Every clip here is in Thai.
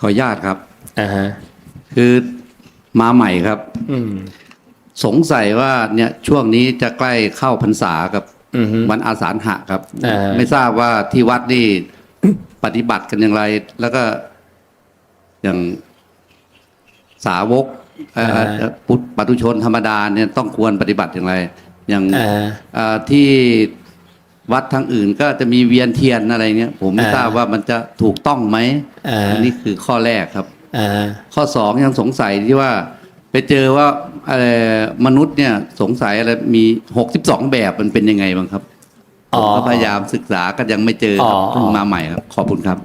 ขออนุญาตครับ อ่าฮะ คือมาใหม่ครับ อืม สงสัยว่าเนี่ยช่วงนี้จะใกล้เข้าพรรษากับอือฮึ วันอาสาฬหะครับ อ่า ไม่ทราบว่าที่วัดนี่ ปฏิบัติกันอย่างไร แล้วก็ อย่างสาวกเอ่อเอ่อพุทธปัตุชนธรรมดาเนี่ยต้องควรปฏิบัติอย่างไร อย่าง อ่า เอ่อที่ วัดทางอื่นก็จะมีเวียนเทียนอะไรเงี้ยผมไม่อ่าทราบว่ามันจะถูกต้องไหมอ่าอันนี้คือข้อแรกครับอ่าข้อสองยังสงสัยที่ว่า ไปเจอว่าเอ่อมนุษย์เนี่ยสงสัยอะไรมีหกสิบสองแบบมันเป็นยังไงบ้างครับผอ๋อมก็พยายามศึกษาก็ยังไม่เจอครับอ๋อเพิ่งมาใหม่ครับ ขอบคุณครับ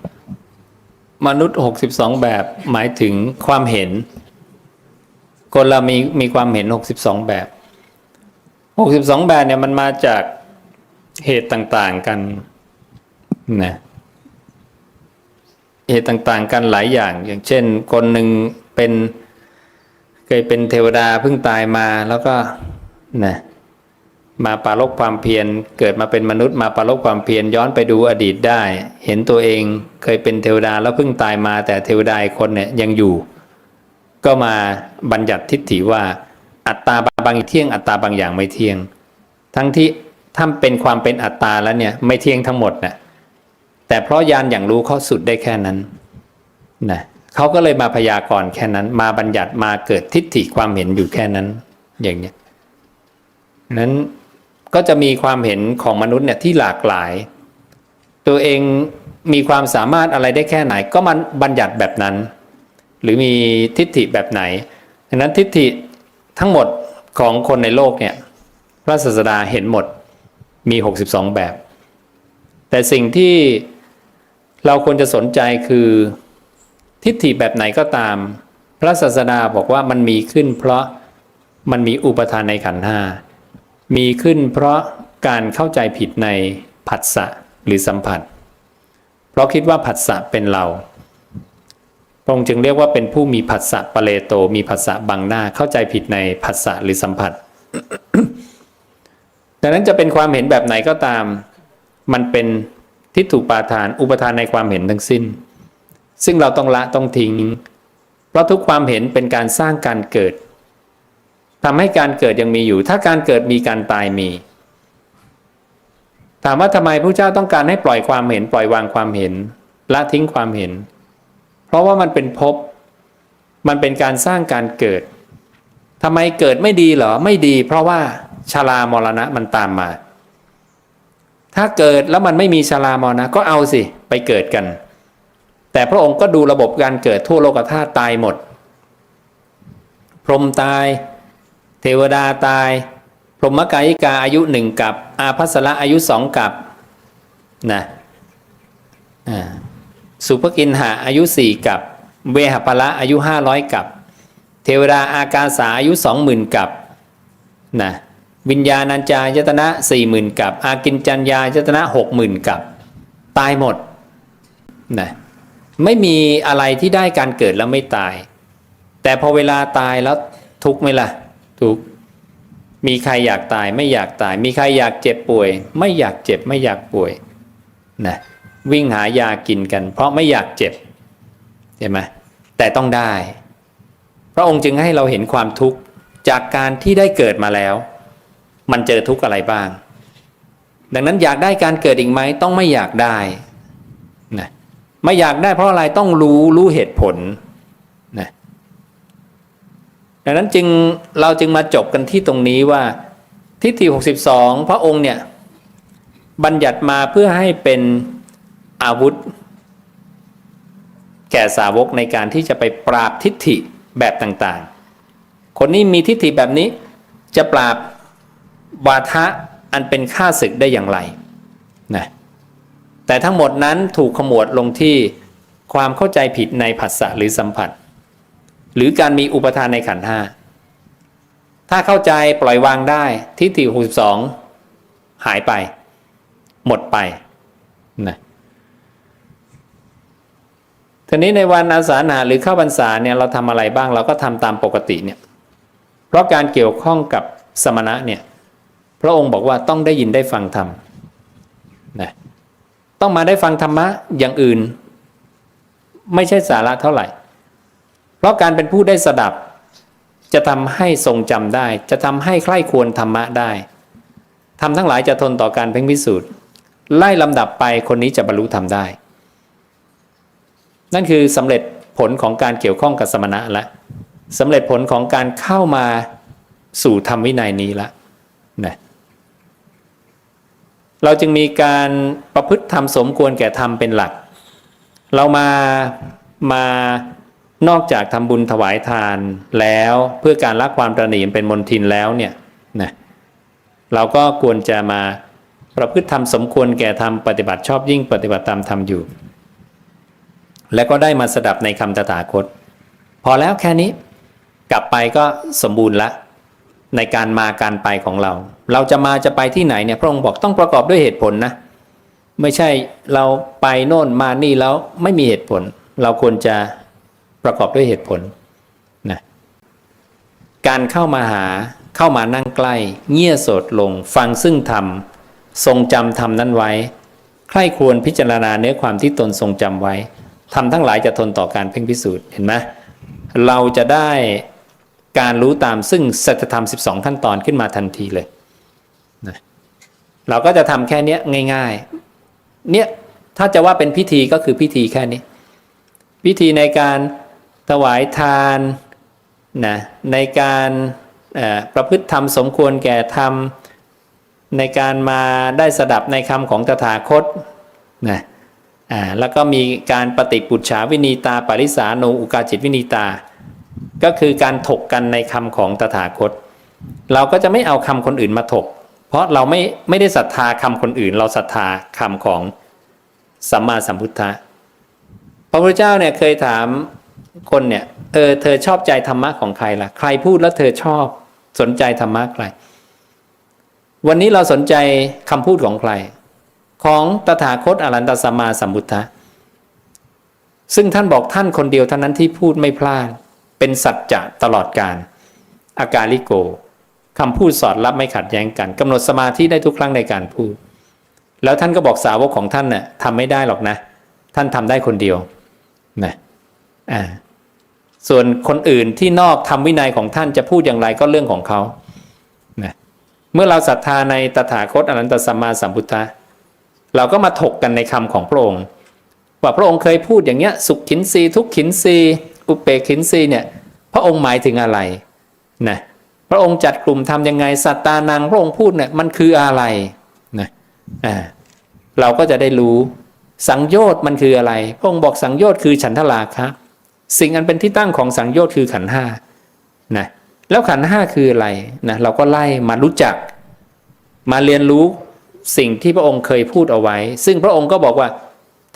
มนุษย์หกสิบสองแบบหมายถึงความเห็น คนเรามีมีความเห็นหกสิบสองแบบหกสิบสองแบบเนี่ยมันมาจาก เหตุต่างๆกันนะเหตุต่างๆกันหลายอย่าง อย่างเช่น คนหนึ่งเป็นเคยเป็นเทวดาเพิ่งตายมาแล้วก็นะมาปารบความเพียรเกิดมาเป็นมนุษย์มาปารบความเพียรย้อนไปดูอดีตได้ เห็นตัวเองเคยเป็นเทวดาแล้วเพิ่งตายมา แต่เทวดาคนเนี่ยยังอยู่ ก็มาบัญญัติทิฏฐิว่า อัตตาบางอย่างเที่ยงอัตตาบางอย่างไม่เที่ยง ทั้งที่ ถ้าเป็นความเป็นอัตตาแล้วเนี่ยไม่เที่ยงทั้งหมดนะแต่เพราะยานอย่างรู้เขาสุดได้แค่นั้นนะเขาก็เลยมาพยากรณ์แค่นั้น มาบัญญัติมาเกิดทิฏฐิความเห็นอยู่แค่นั้น อย่างเนี้ยนั้นก็จะมีความเห็นของมนุษย์เนี่ยที่หลากหลาย ตัวเองมีความสามารถอะไรได้แค่ไหน ก็มันบัญญัติแบบนั้น หรือมีทิฏฐิแบบไหนดังนั้นทิฏฐิทั้งหมดของคนในโลกเนี่ยพระศาสดาเห็นหมด มี 62 แบบ แต่สิ่งที่เราควรจะสนใจคือทิฏฐิแบบไหนก็ตาม พระศาสดาบอกว่ามันมีขึ้น เพราะมันมีอุปทานในขันธ์ห้ามีขึ้นเพราะการเข้าใจผิดในผัสสะหรือสัมผัส เพราะคิดว่าผัสสะเป็นเราพระองค์จึงเรียกว่าเป็นผู้มีผัสสะปะเลโต มีผัสสะบังหน้าเข้าใจผิดในผัสสะหรือสัมผัส ดังนั้นจะเป็นความเห็นแบบไหนก็ตาม มันเป็นทิฏฐุปาทาน อุปทานในความเห็นทั้งสิ้น ซึ่งเราต้องละต้องทิ้ง เพราะทุกความเห็นเป็นการสร้างการเกิดทำให้การเกิดยังมีอยู่ ถ้าการเกิดมีการตายมี ถามว่าทำไมพระเจ้าต้องการให้ปล่อยความเห็น ปล่อยวางความเห็นละทิ้งความเห็น เพราะว่ามันเป็นภพมันเป็นการสร้างการเกิดทำไมเกิดไม่ดีเหรอไม่ดี เพราะว่า ชรามรณะมันตามมา ถ้าเกิดแล้วมันไม่มีชรามรณะก็เอาสิไปเกิดกัน แต่พระองค์ก็ดูระบบการเกิดทั่วโลกธาตุตายหมด พรหมตาย เทวดาตาย พรหมกายิกาอายุหนึ่งกับ อาภัสระอายุสองกับนะอ่าสุภกินหาอายุสี่กับ เวหปละอายุห้าร้อยกับ เทวดาอากาสาอายุสองหมื่นกับนะ วิญญาณัญจายตนะสี่หมื่นกับอากินจัญญายตนะหกหมื่นกับตายหมดนะไม่มีอะไรที่ได้การเกิดแล้วไม่ตาย แต่พอเวลาตายแล้วทุกไหมล่ะ ทุกมีใครอยากตายไม่อยากตาย มีใครอยากเจ็บป่วย ไม่อยากเจ็บไม่อยากป่วยนะวิ่งหายากินกัน เพราะไม่อยากเจ็บใช่ไหมแต่ต้องได้ พระองค์จึงให้เราเห็นความทุกข์จากการที่ได้เกิดมาแล้ว มันเจอทุกข์อะไรบ้าง ดังนั้นอยากได้การเกิดอีกไหมต้องไม่อยากได้นะไม่อยากได้เพราะอะไรต้องรู้รู้เหตุผลนะดังนั้นจึงเราจึงมาจบกันที่ตรงนี้ว่าทิฏฐิ62 พระองค์เนี่ยบัญญัติมาเพื่อให้เป็นอาวุธ แก่สาวกในการที่จะไปปราบทิฏฐิแบบต่างๆ คนนี้มีทิฏฐิแบบนี้จะปราบ วาทะอันเป็นข้าศึกได้อย่างไรนะแต่ทั้งหมดนั้นถูกขมวดลงที่ความเข้าใจผิดในผัสสะหรือสัมผัส หรือการมีอุปทานในขันห้าถ้าเข้าใจปล่อยวางได้ทิฏฐิ62 หายไป หมดไปนะทีนี้ในวันอาสาฬหาหรือเข้าพรรษาเนี่ยเราทำอะไรบ้างเราก็ทำตามปกติเนี่ยเพราะการเกี่ยวข้องกับสมณะเนี่ย พระองค์บอกว่าต้องได้ยินได้ฟังธรรมนะต้องมาได้ฟังธรรมะอย่างอื่น ไม่ใช่สาระเท่าไหร่ เพราะการเป็นผู้ได้สดับ จะทำให้ทรงจำได้ จะทำให้ใคร่ควรธรรมะได้ทำทั้งหลายจะทนต่อการเพ่งพิสูจน์ไล่ลำดับไปคนนี้จะบรรลุธรรมได้ นั่นคือสำเร็จผลของการเกี่ยวข้องกับสมณะละสำเร็จผลของการเข้ามาสู่ธรรมวินัยนี้ละนะ เราจึงมีการประพฤติธรรมสมควรแก่ธรรมเป็นหลัก เรามามานอกจากทำบุญถวายทานแล้วเพื่อการละความตระหนี่เป็นมนทินแล้วเนี่ยนะเราก็ควรจะมาประพฤติธรรมสมควรแก่ธรรมปฏิบัติชอบยิ่งปฏิบัติตามธรรมอยู่ และก็ได้มาสดับในคำตถาคต พอแล้วแค่นี้กลับไปก็สมบูรณ์ละ ในการมาการไปของเรา เราจะมาจะไปที่ไหนเนี่ยพระองค์บอกต้องประกอบด้วยเหตุผลนะไม่ใช่เราไปโน่นมานี่แล้วไม่มีเหตุผล เราควรจะประกอบด้วยเหตุผลนะการเข้ามาหาเข้ามานั่งใกล้ เงี่ยโสดลง ฟังซึ่งธรรมทรงจำธรรมนั้นไว้ ใคร่ควรพิจารณาเนื้อความที่ตนทรงจำไว้ทำทั้งหลายจะทนต่อการเพ่งพิสูจน์เห็นไหมเราจะได้ การรู้ตามซึ่งสัจธรรม 12 ขั้นตอนขึ้นมาทันทีเลยนะเราก็จะทำแค่นี้ง่าย ๆ เนี่ยถ้าจะว่าเป็นพิธีก็คือพิธีแค่นี้ พิธีในการถวายทานนะในการประพฤติธรรมสมควรแก่ธรรม ในการมาได้สดับในคำของตถาคตนะแล้วก็มีการปฏิปุจฉาวินีตาปริสาโนอุกาจิตวินีตา ก็คือการถกกันในคำของตถาคต เราก็จะไม่เอาคำคนอื่นมาถก เพราะเราไม่ไม่ได้ศรัทธาคำคนอื่น เราศรัทธาคำของสัมมาสัมพุทธะพระพุทธเจ้าเนี่ยเคยถามคนเนี่ยเออเธอชอบใจธรรมะของใครล่ะ ใครพูดแล้วเธอชอบสนใจธรรมะใคร วันนี้เราสนใจคำพูดของใคร ของตถาคตอรันตสัมมาสัมพุทธะซึ่งท่านบอกท่านคนเดียวเท่านั้นที่พูดไม่พลาด เป็นสัจจะตลอดการอาการลิโกคำพูดสอดรับไม่ขัดแย้งกันกำหนดสมาธิได้ทุกครั้งในการพูด แล้วท่านก็บอกสาวกของท่านน่ะทำไม่ได้หรอกนะ ท่านทำได้คนเดียวนะอ่าส่วนคนอื่นที่นอกทำวินัยของท่านจะพูดอย่างไรก็เรื่องของเขานะเมื่อเราศรัทธาในตถาคตอนันตสัมมาสัมพุทธะเราก็มาถกกันในคำของพระองค์ว่าพระองค์เคยพูดอย่างเงี้ยสุขขินรีทุกขินรี อุเปกขินรีเนี่ยพระองค์หมายถึงอะไรนะพระองค์จัดกลุ่มทำยังไงสัตตานังพระองค์พูดเนี่ยมันคืออะไรนะอ่าเราก็จะได้รู้สังโยชน์มันคืออะไร พระองค์บอกสังโยชน์คือฉันทราคะ สิ่งอันเป็นที่ตั้งของสังโยชน์คือขันห้านะแล้วขันห้าคืออะไรนะเราก็ไล่มารู้จัก มาเรียนรู้สิ่งที่พระองค์เคยพูดเอาไว้ ซึ่งพระองค์ก็บอกว่า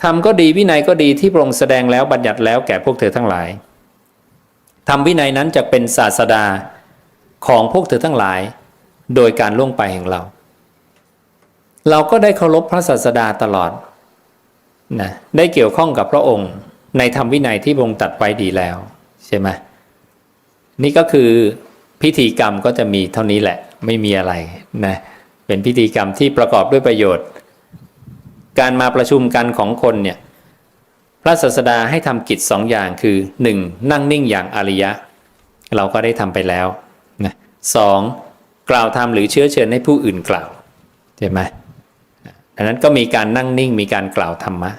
ทำก็ดีวินัยก็ดีที่พระองค์แสดงแล้วบัญญัติแล้วแก่พวกเธอทั้งหลาย ทำวินัยนั้นจะเป็นศาสดาของพวกเธอทั้งหลาย โดยการล่วงไปแห่งเรา เราก็ได้เคารพพระศาสดาตลอดนะได้เกี่ยวข้องกับพระองค์ในธรรมวินัยที่พระองค์ตัดไว้ดีแล้ว ใช่ไหมนี่ก็คือพิธีกรรมก็จะมีเท่านี้แหละ ไม่มีอะไรนะเป็นพิธีกรรมที่ประกอบด้วยประโยชน์ การมาประชุมกันของคนเนี่ย ระศาสดาให้ทำกิจสองอย่างคือหนึ่งนั่งนิ่งอย่างอริยะ เราก็ได้ทำไปแล้วนะสองกล่าวธรรมหรือเชื้อเชิญให้ผู้อื่นกล่าวใช่ไหมดังนั้นก็มีการนั่งนิ่งมีการกล่าวธรรมะ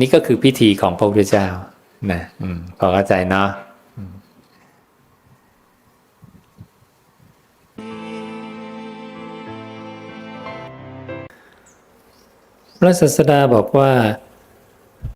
นี่ก็คือพิธีของพระพุทธเจ้านะอพอเข้าใจเนาะพระศาสดาบอกว่า